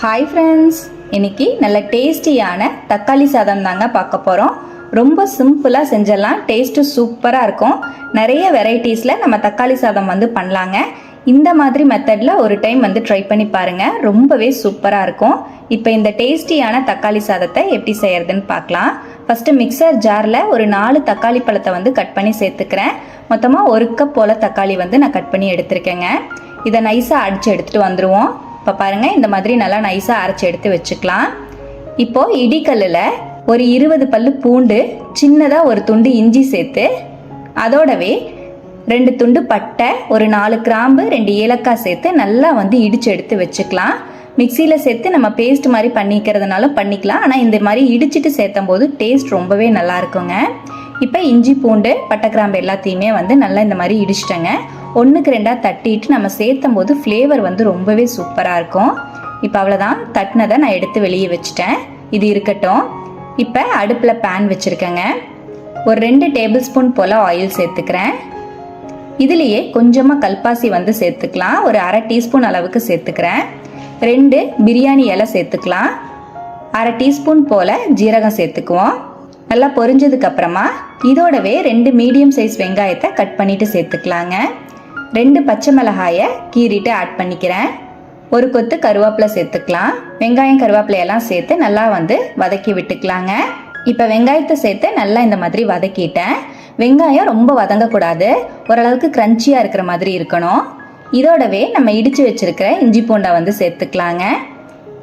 Hi friends இன்னைக்கு நல்ல டேஸ்டியான தக்காளி சாதம் தாங்க பார்க்க போகிறோம் ரொம்ப சிம்பிளாக செஞ்சிடலாம். டேஸ்ட்டு சூப்பராக இருக்கும். நிறைய வெரைட்டிஸில் நம்ம தக்காளி சாதம் வந்து பண்ணலாங்க. இந்த மாதிரி மெத்தடில் ஒரு டைம் வந்து ட்ரை பண்ணி பாருங்கள் ரொம்பவே சூப்பராக இருக்கும். இப்போ இந்த டேஸ்டியான தக்காளி சாதத்தை எப்படி செய்யறதுன்னு பார்க்கலாம். ஃபஸ்ட்டு மிக்சர் ஜாரில் ஒரு நாலு தக்காளி பழத்தை வந்து கட் பண்ணி சேர்த்துக்கிறேன். மொத்தமாக ஒரு கப் போல் தக்காளி வந்து நான் கட் பண்ணி எடுத்திருக்கேங்க. இதை நைஸாக அடித்து எடுத்துகிட்டு வந்துடுவோம் இப்போ பாருங்கள் இந்த மாதிரி நல்லா நைஸாக அரைச்சி எடுத்து வச்சுக்கலாம். இப்போது இடிக்கல்லில் ஒரு இருபது பல்லு பூண்டு சின்னதாக ஒரு துண்டு இஞ்சி சேர்த்து அதோடவே ரெண்டு துண்டு பட்டை ஒரு நாலு கிராம்பு ரெண்டு ஏலக்காய் சேர்த்து நல்லா வந்து இடித்து எடுத்து வச்சுக்கலாம். மிக்சியில் சேர்த்து நம்ம பேஸ்ட் மாதிரி பண்ணிக்கிறதுனாலும் பண்ணிக்கலாம். ஆனால் இந்த மாதிரி இடிச்சிட்டு சேர்த்தும் போது டேஸ்ட் ரொம்பவே நல்லா இருக்குங்க. இப்போ இஞ்சி பூண்டு பட்டை கிராம்பு எல்லாத்தையுமே வந்து நல்லா இந்த மாதிரி இடிச்சிட்டேங்க. ஒன்றுக்கு ரெண்டாக தட்டிட்டு நம்ம சேர்த்தும் போது ஃப்ளேவர் வந்து ரொம்பவே சூப்பராக இருக்கும். இப்போ அவ்வளோதான் தட்டினதை நான் எடுத்து வெளியே வச்சுட்டேன். இது இருக்கட்டும். இப்போ அடுப்பில் பேன் வச்சுருக்கேங்க. ஒரு ரெண்டு டேபிள் ஸ்பூன் போல் ஆயில் சேர்த்துக்கிறேன். இதுலேயே கொஞ்சமாக கல்பாசி வந்து சேர்த்துக்கலாம். ஒரு அரை டீஸ்பூன் அளவுக்கு சேர்த்துக்கிறேன். ரெண்டு பிரியாணி இலை சேர்த்துக்கலாம். அரை டீஸ்பூன் போல் ஜீரகம் சேர்த்துக்குவோம். நல்லா பொரிஞ்சதுக்கப்புறமா இதோடவே ரெண்டு மீடியம் சைஸ் வெங்காயத்தை கட் பண்ணிட்டு சேர்த்துக்கலாங்க. ரெண்டு பச்சை மிளகாயை கீறிட்டு ஆட் பண்ணிக்கிறேன். ஒரு கொத்து கருவேப்பிலை சேர்த்துக்கலாம். வெங்காயம் கருவேப்பிலையெல்லாம் சேர்த்து நல்லா வந்து வதக்கி விட்டுக்கலாங்க. இப்போ வெங்காயத்தை சேர்த்து நல்லா இந்த மாதிரி வதக்கிட்டேன். வெங்காயம் ரொம்ப வதங்கக்கூடாது. ஓரளவுக்கு க்ரன்ச்சியாக இருக்கிற மாதிரி இருக்கணும். இதோடவே நம்ம இடித்து வச்சுருக்கிற இஞ்சி பூண்டை வந்து சேர்த்துக்கலாங்க.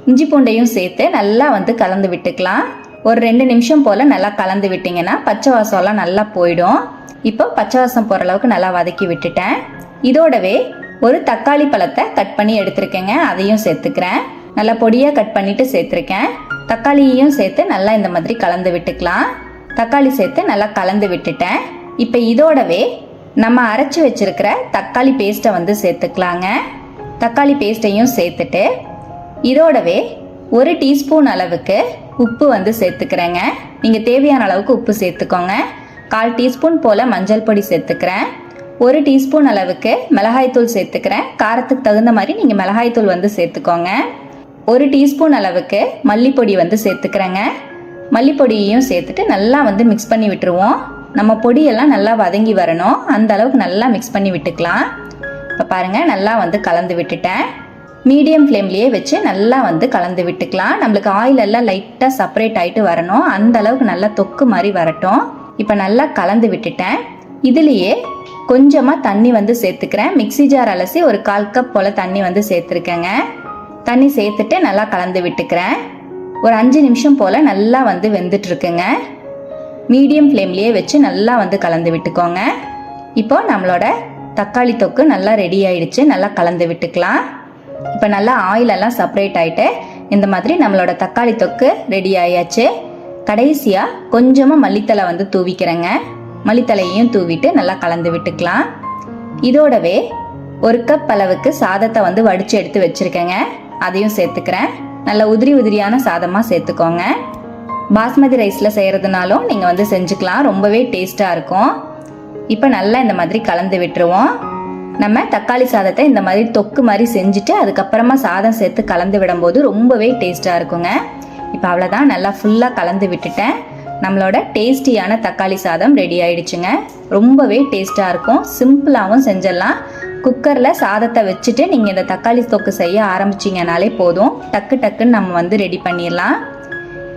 இஞ்சி பூண்டையும் சேர்த்து நல்லா வந்து கலந்து விட்டுக்கலாம். ஒரு ரெண்டு நிமிஷம் போல் நல்லா கலந்து விட்டிங்கன்னா பச்சை வாசம்லாம் நல்லா போயிடும். இப்போ பச்சை வாசம் போகிற அளவுக்கு நல்லா வதக்கி விட்டுட்டேன். இதோடவே ஒரு தக்காளி பழத்தை கட் பண்ணி எடுத்திருக்கேங்க அதையும் சேர்த்துக்கிறேன். நல்லா பொடியாக கட் பண்ணிட்டு சேர்த்துருக்கேன். தக்காளியையும் சேர்த்து நல்லா இந்த மாதிரி கலந்து விட்டுக்கலாம். தக்காளி சேர்த்து நல்லா கலந்து விட்டுட்டேன். இப்போ இதோடவே நம்ம அரைச்சி வச்சிருக்கிற தக்காளி பேஸ்ட்டை வந்து சேர்த்துக்கலாங்க. தக்காளி பேஸ்ட்டையும் சேர்த்துட்டு இதோடவே ஒரு டீஸ்பூன் அளவுக்கு உப்பு வந்து சேர்த்துக்கிறேங்க. நீங்கள் தேவையான அளவுக்கு உப்பு சேர்த்துக்கோங்க. கால் டீஸ்பூன் போல் மஞ்சள் பொடி சேர்த்துக்கிறேன். ஒரு டீஸ்பூன் அளவுக்கு மிளகாய்த்தூள் சேர்த்துக்கிறேன். காரத்துக்கு தகுந்த மாதிரி நீங்கள் மிளகாய்த்தூள் வந்து சேர்த்துக்கோங்க. ஒரு டீஸ்பூன் அளவுக்கு மல்லிப்பொடி வந்து சேர்த்துக்கிறேங்க. மல்லிப்பொடியையும் சேர்த்துட்டு நல்லா வந்து மிக்ஸ் பண்ணி விட்டுருவோம். நம்ம பொடியெல்லாம் நல்லா வதங்கி வரணும். அந்த அளவுக்கு நல்லா மிக்ஸ் பண்ணி விட்டுக்கலாம். இப்போ பாருங்கள் நல்லா வந்து கலந்து விட்டுட்டேன். மீடியம் ஃப்ளேம்லேயே வச்சு நல்லா வந்து கலந்து விட்டுக்கலாம். நம்மளுக்கு ஆயில் எல்லாம் லைட்டாக செப்பரேட் ஆகிட்டு வரணும். அந்த அளவுக்கு நல்லா தொக்கு மாதிரி வரட்டும். இப்போ நல்லா கலந்து விட்டுட்டேன். இதுலேயே கொஞ்சமாக தண்ணி வந்து சேர்த்துக்கிறேன். மிக்ஸி ஜார் அலசி ஒரு கால் கப் போல் தண்ணி வந்து சேர்த்துருக்கேங்க. தண்ணி சேர்த்துட்டு நல்லா கலந்து விட்டுக்கிறேன். ஒரு அஞ்சு நிமிஷம் போல் நல்லா வந்து வெந்துட்டுருக்குங்க. மீடியம் ஃப்ளேம்லேயே வச்சு நல்லா வந்து கலந்து விட்டுக்கோங்க. இப்போ நம்மளோட தக்காளி தொக்கு நல்லா ரெடி ஆயிடுச்சு. நல்லா கலந்து விட்டுக்கலாம். இப்போ நல்லா ஆயிலெல்லாம் செப்பரேட் ஆகிட்டு இந்த மாதிரி நம்மளோட தக்காளி தொக்கு ரெடி ஆயாச்சு. கடைசியாக கொஞ்சமாக மல்லித்தலை வந்து தூவிக்கிறேங்க. மல்லித்தலையையும் தூவிட்டு நல்லா கலந்து விட்டுக்கலாம். இதோடவே ஒரு கப் அளவுக்கு சாதத்தை வந்து வடித்து எடுத்து வச்சுருக்கேங்க. அதையும் சேர்த்துக்கிறேன். நல்ல உதிரி உதிரியான சாதமாக சேர்த்துக்கோங்க. பாஸ்மதி ரைஸில் செய்கிறதுனாலும் நீங்கள் வந்து செஞ்சுக்கலாம். ரொம்பவே டேஸ்ட்டாக இருக்கும். இப்போ நல்லா இந்த மாதிரி கலந்து விட்டுருவோம். நம்ம தக்காளி சாதத்தை இந்த மாதிரி தொக்கு மாதிரி செஞ்சுட்டு அதுக்கப்புறமா சாதம் சேர்த்து கலந்து விடும்போது ரொம்பவே டேஸ்ட்டாக இருக்குங்க. இப்போ அவ்வளோதான் நல்லா ஃபுல்லாக கலந்து விட்டுட்டேன். நம்மளோட டேஸ்டியான தக்காளி சாதம் ரெடி ஆயிடுச்சுங்க. ரொம்பவே டேஸ்ட்டாக இருக்கும். சிம்பிளாகவும் செஞ்சிடலாம். குக்கரில் சாதத்தை வச்சுட்டு நீங்கள் இந்த தக்காளி தொக்கு செய்ய ஆரம்பிச்சிங்கனாலே போதும். டக்கு டக்குன்னு நம்ம வந்து ரெடி பண்ணிடலாம்.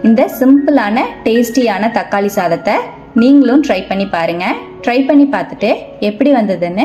இந்த சிம்பிளான டேஸ்டியான தக்காளி சாதத்தை நீங்களும் ட்ரை பண்ணி பாருங்கள் ட்ரை பண்ணி பார்த்துட்டு எப்படி வந்ததுன்னு